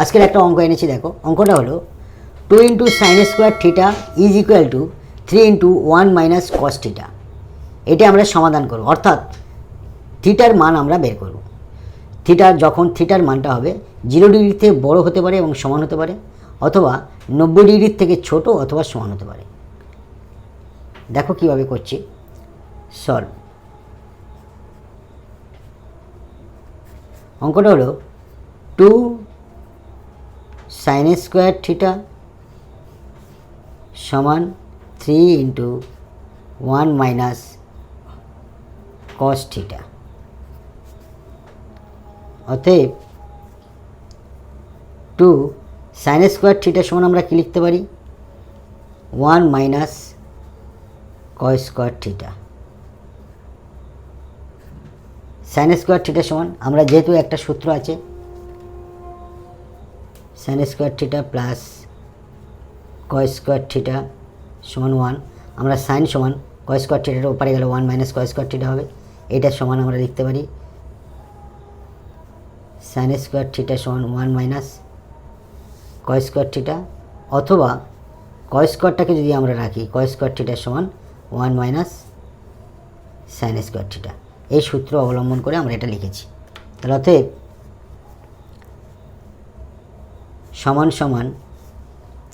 আজকের একটা অঙ্ক এনেছি, দেখো। অঙ্কটা হলো two into sine square theta is equal to three into one minus cos theta এটা আমরা সমাধান করব। অর্থাৎ থিটার মান আমরা বের করব। থিটার যখন থিটার মানটা হবে জিরো ডিগ্রির থেকে বড় হতে পারে এবং সমান হতে পারে, অথবা নব্বই ডিগ্রির থেকে ছোট অথবা সমান হতে পারে। দেখো কীভাবে করছি। সলভ। অঙ্কটা হলো টু সাইন স্কোয়ার থিটা সমান three into one minus cos theta অতএব টু সাইন স্কোয়ার থিটা সমান আমরা কী লিখতে পারি? One minus cos square theta sine square theta সমান আমরা যেহেতু একটা সূত্র আছে sine square theta plus cos square theta সমান ওয়ান আমরা সাইন সমান কয় স্কোয়ার থিটার ওপারে গেলে one minus cos square theta হবে। এটার সমান আমরা লিখতে পারি। সাইন স্কোয়ার থিটা সমান one minus cos square theta অথবা কয় স্কোয়ারটাকে যদি আমরা রাখি কয় স্কোয়ার থিটার সমান one minus sine square theta এই সূত্র অবলম্বন করে আমরা এটা লিখেছি। তাহলে অতএব সমান সমান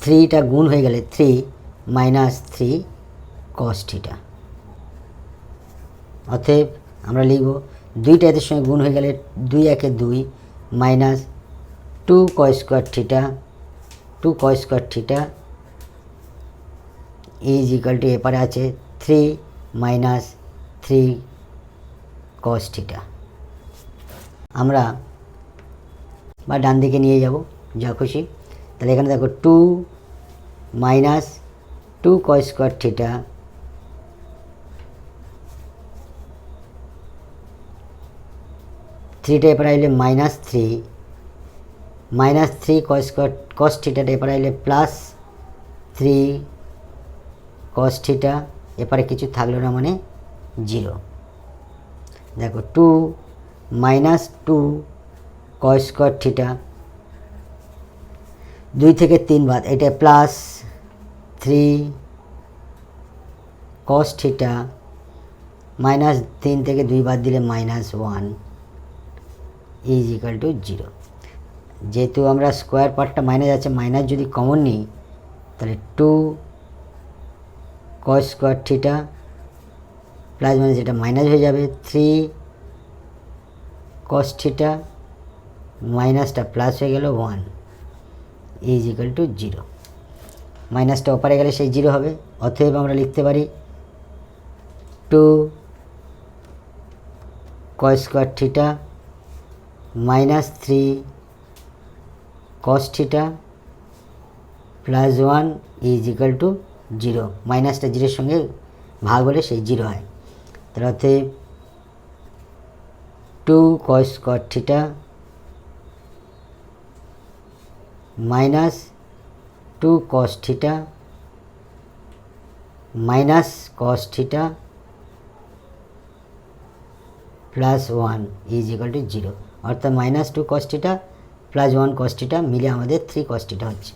থ্রিটা গুণ হয়ে গেলে থ্রি মাইনাস থ্রি কস অতএব আমরা লিখব দুইটা এদের সঙ্গে গুণ হয়ে গেলে দুই একে দুই minus two cos square theta two cos square theta is equal to এপারে আছে থ্রি মাইনাস থ্রি কস আমরা বা ডান দিকে নিয়ে যাব। যা খুশি। তাহলে এখানে দেখো two minus two cos square theta? থ্রিটা এপারে আইলে minus three. Minus three cos square cos থিটাটা এপারে আইলে প্লাস থ্রি কস থিটা। এপারে কিছু থাকল না মানে জিরো। দেখো two minus two cos square theta. দুই থেকে তিন বাদ, এটা plus three cos theta minus তিন থেকে দুই বাদ দিলে minus one is equal to zero যেহেতু আমরা স্কোয়ার পার্টটা মাইনাস আছে মাইনাস যদি কমন নিই, তাহলে two cos square theta plus minus এটা মাইনাস হয়ে যাবে থ্রি কস থিটা মাইনাসটা প্লাস হয়ে গেল one is equal to zero মাইনাসটা ওপারে গেলে সেই জিরো হবে। অতএব আমরা লিখতে পারি two cos square theta minus three cos theta plus one is equal to zero মাইনাসটা জিরোর সঙ্গে ভাগ হলে সেই জিরো হয়। তাহলে two cos square theta minus two cos theta, minus cos theta plus one is equal to zero. অর্থাৎ minus two cos theta plus one cos theta মিলে আমাদের থ্রি কস থিটা হচ্ছে।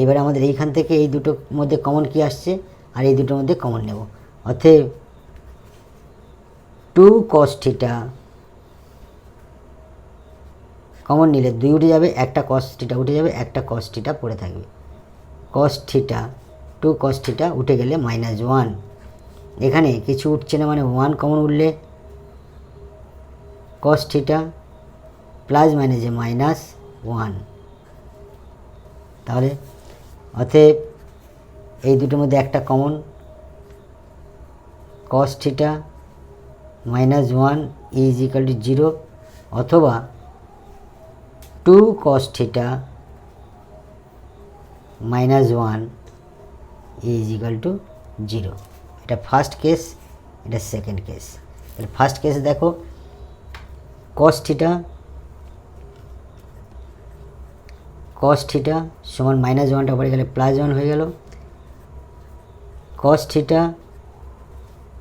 এবারে আমাদের এইখান থেকে এই দুটোর মধ্যে কমন কি আসছে? আর এই দুটোর মধ্যে কমন নেব। অতএব টু কস থিটা কমন নিলে দুই উঠে যাবে, একটা কস থিটা উঠে যাবে, একটা কস থিটা পড়ে থাকবে। Cos theta two cos theta উঠে গেলে মাইনাস ওয়ান এখানে কিছু উঠছে না মানে ওয়ান কমন উঠলে কস থিটা প্লাস মাইনাসে মাইনাস ওয়ান তাহলে অতএব এই দুটোর মধ্যে একটা common cos theta minus one is equal to zero অথবা two cos theta minus one is equal to zero এটা ফার্স্ট কেস এটা সেকেন্ড কেস তাহলে ফার্স্ট কেস দেখো কস থিটা কস থিটা সমান মাইনাস ওয়ানটা পড়ে গেলে প্লাস ওয়ান হয়ে গেল। কস থিটা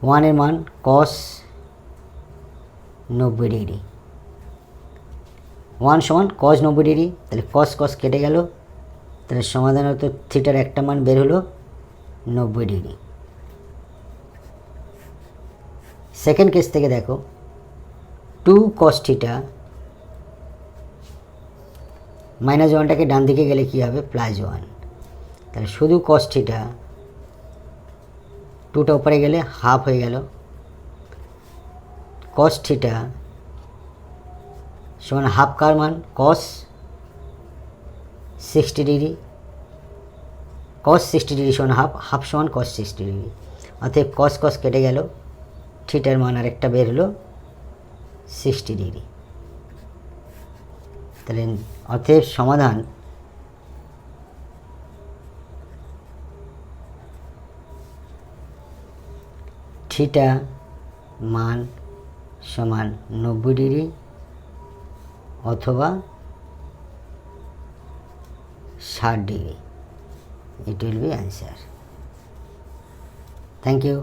ওয়ানের মান কস নব্বই ডিগ্রি ওয়ান সমান কজ নব্বই ডিগ্রি। তাহলে কস কস কেটে গেল। তাহলে সমাধান হতো থিটার একটা মান বের হলো নব্বই ডিগ্রি। সেকেন্ড কেস থেকে দেখো। টু কস থিটা মাইনাস ওয়ানটাকে ডান দিকে গেলে কী হবে? প্লাস ওয়ান তাহলে শুধু কস থিটা টুটা উপরে গেলে হাফ হয়ে গেল। কস থিটা সমান হাফ কার মান cos sixty degree cos sixty degree সমান হাফ হাফ সমান কস সিক্সটি ডিগ্রি অতএব কস কস কেটে গেল, থিটার মান আর একটা বের হলো সিক্সটি ডিগ্রি তাহলে অতএব সমাধান থিটা মান সমান নব্বই ডিগ্রি অথবা ষাট degree. It will be answer thank you